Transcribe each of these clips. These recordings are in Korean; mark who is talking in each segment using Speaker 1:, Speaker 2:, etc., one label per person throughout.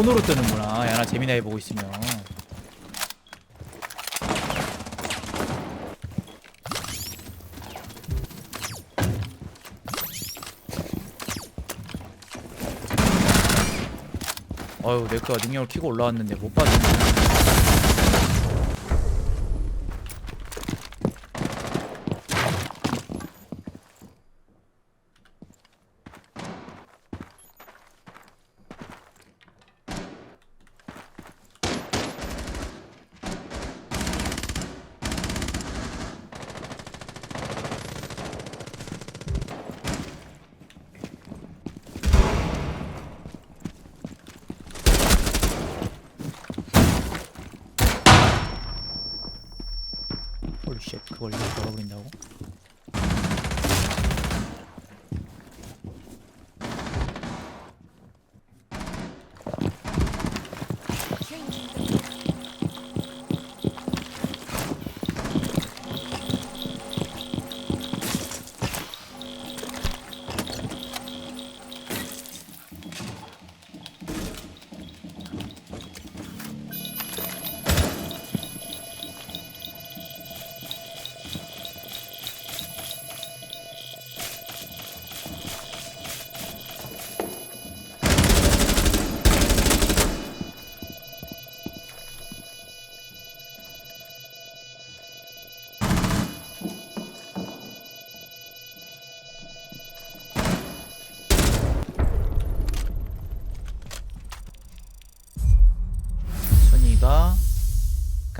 Speaker 1: 손으로 뜨는구나. 야, 나 재미나 해보고 있으면. 어휴, 내가 능력을 키고 올라왔는데 못 받았네.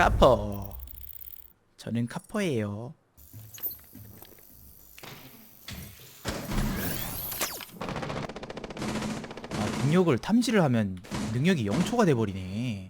Speaker 1: 카퍼. 저는 카퍼예요. 아, 능력을 탐지를 하면 능력이 0초가 돼버리네.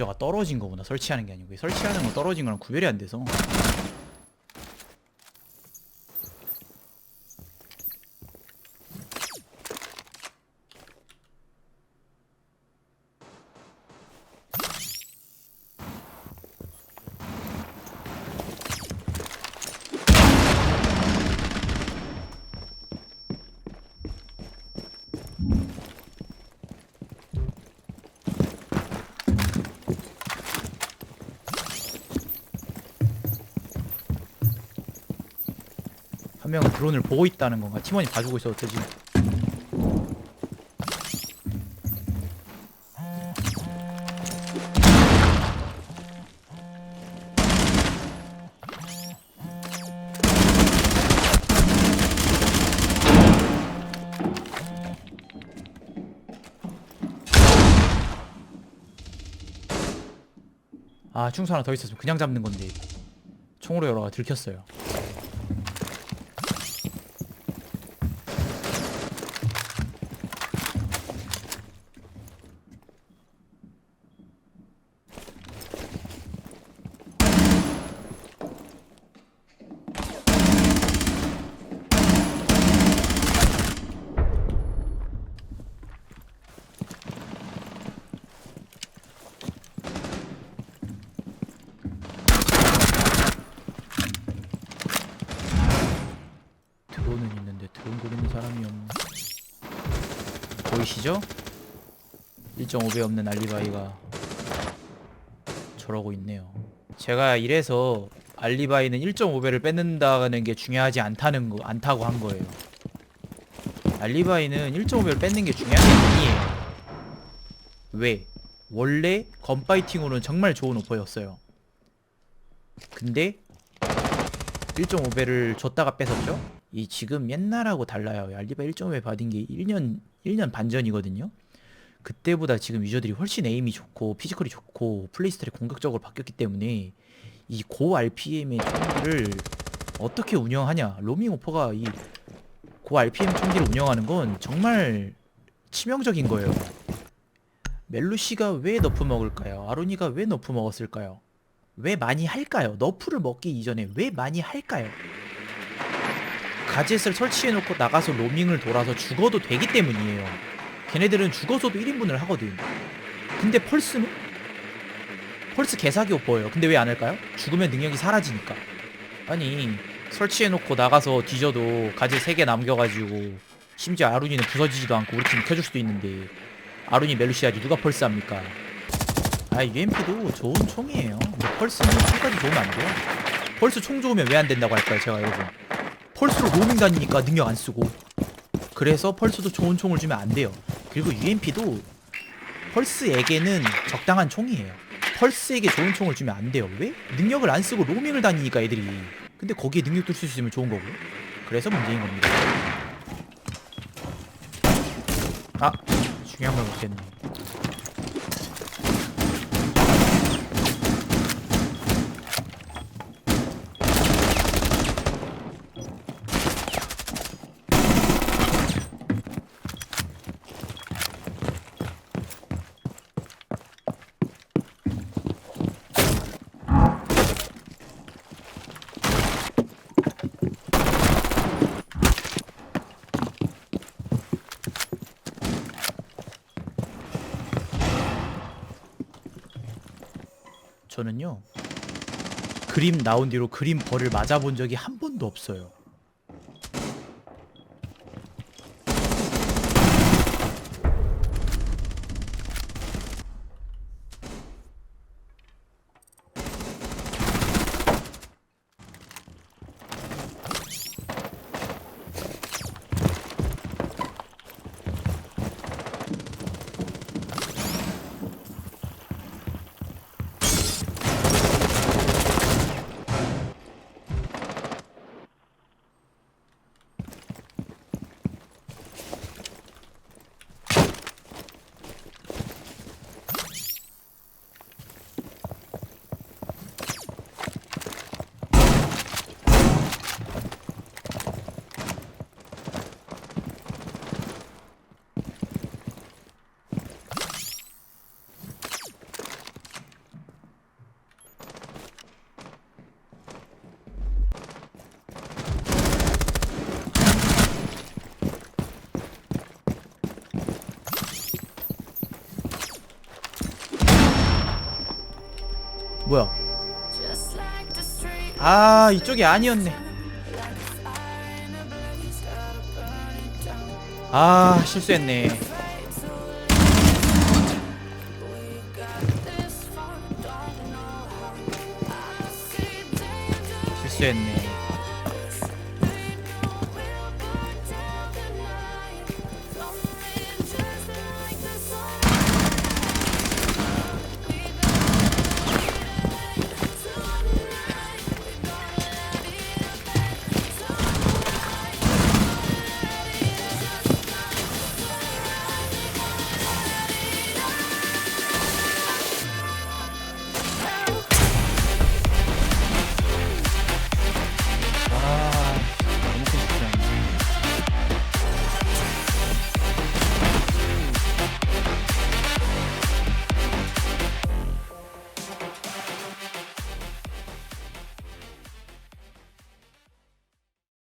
Speaker 1: 디퓨저가 떨어진 거구나. 설치하는 게 아니고 설치하는 건 떨어진 거랑 구별이 안 돼서. 한 명은 드론을 보고 있다는 건가? 팀원이 봐주고 있어도 되지. 아 충수 하나 더 있었으면 그냥 잡는 건데 총으로 열어가 들켰어요. 보이시죠? 1.5배 없는 알리바이가 저러고 있네요. 제가 이래서 알리바이는 1.5배를 뺏는다는 게 중요하지 않다는 거 않다고 한 거예요. 알리바이는 1.5배를 뺏는 게 중요한 게 아니에요. 왜? 원래 건파이팅으로는 정말 좋은 오퍼였어요. 근데 1.5배를 줬다가 뺏었죠? 이 지금 옛날하고 달라요. 알리바이 1.5배 받은 게 1년 1년 반 전이거든요. 그때보다 지금 유저들이 훨씬 에임이 좋고 피지컬이 좋고 플레이 스타일이 공격적으로 바뀌었기 때문에 이 고 RPM의 총기를 어떻게 운영하냐 로밍 오퍼가 이 고 RPM 총기를 운영하는 건 정말 치명적인 거예요 멜루시가 왜 너프 먹을까요? 아로니가 왜 너프 먹었을까요? 왜 많이 할까요? 너프를 먹기 이전에 왜 많이 할까요? 가젯을 설치해놓고 나가서 로밍을 돌아서 죽어도 되기 때문이에요. 걔네들은 죽어서도 1인분을 하거든. 근데 펄스는? 펄스 개사기 오퍼예요. 근데 왜 안 할까요? 죽으면 능력이 사라지니까. 아니 설치해놓고 나가서 뒤져도 가지 3개 남겨가지고 심지어 아룬이는 부서지지도 않고 우리 팀 켜줄 수도 있는데 아룬이 멜루시아지 누가 펄스 합니까? 아 UMP도 좋은 총이에요. 펄스는 총까지 좋으면 안 돼요. 펄스 총 좋으면 왜 안 된다고 할까요 제가 여러분 펄스로 로밍 다니니까 능력 안 쓰고. 그래서 펄스도 좋은 총을 주면 안 돼요. 그리고 UMP도 펄스에게는 적당한 총이에요. 펄스에게 좋은 총을 주면 안 돼요. 왜? 능력을 안 쓰고 로밍을 다니니까 애들이. 근데 거기에 능력도 쓸 수 있으면 좋은 거고. 그래서 문제인 겁니다. 아 중요한 걸 못했네 저는요 그림 나온 뒤로 그림 벌을 맞아본 적이 한 번도 없어요 뭐야 아 이쪽이 아니었네. 아 실수했네. 실수했네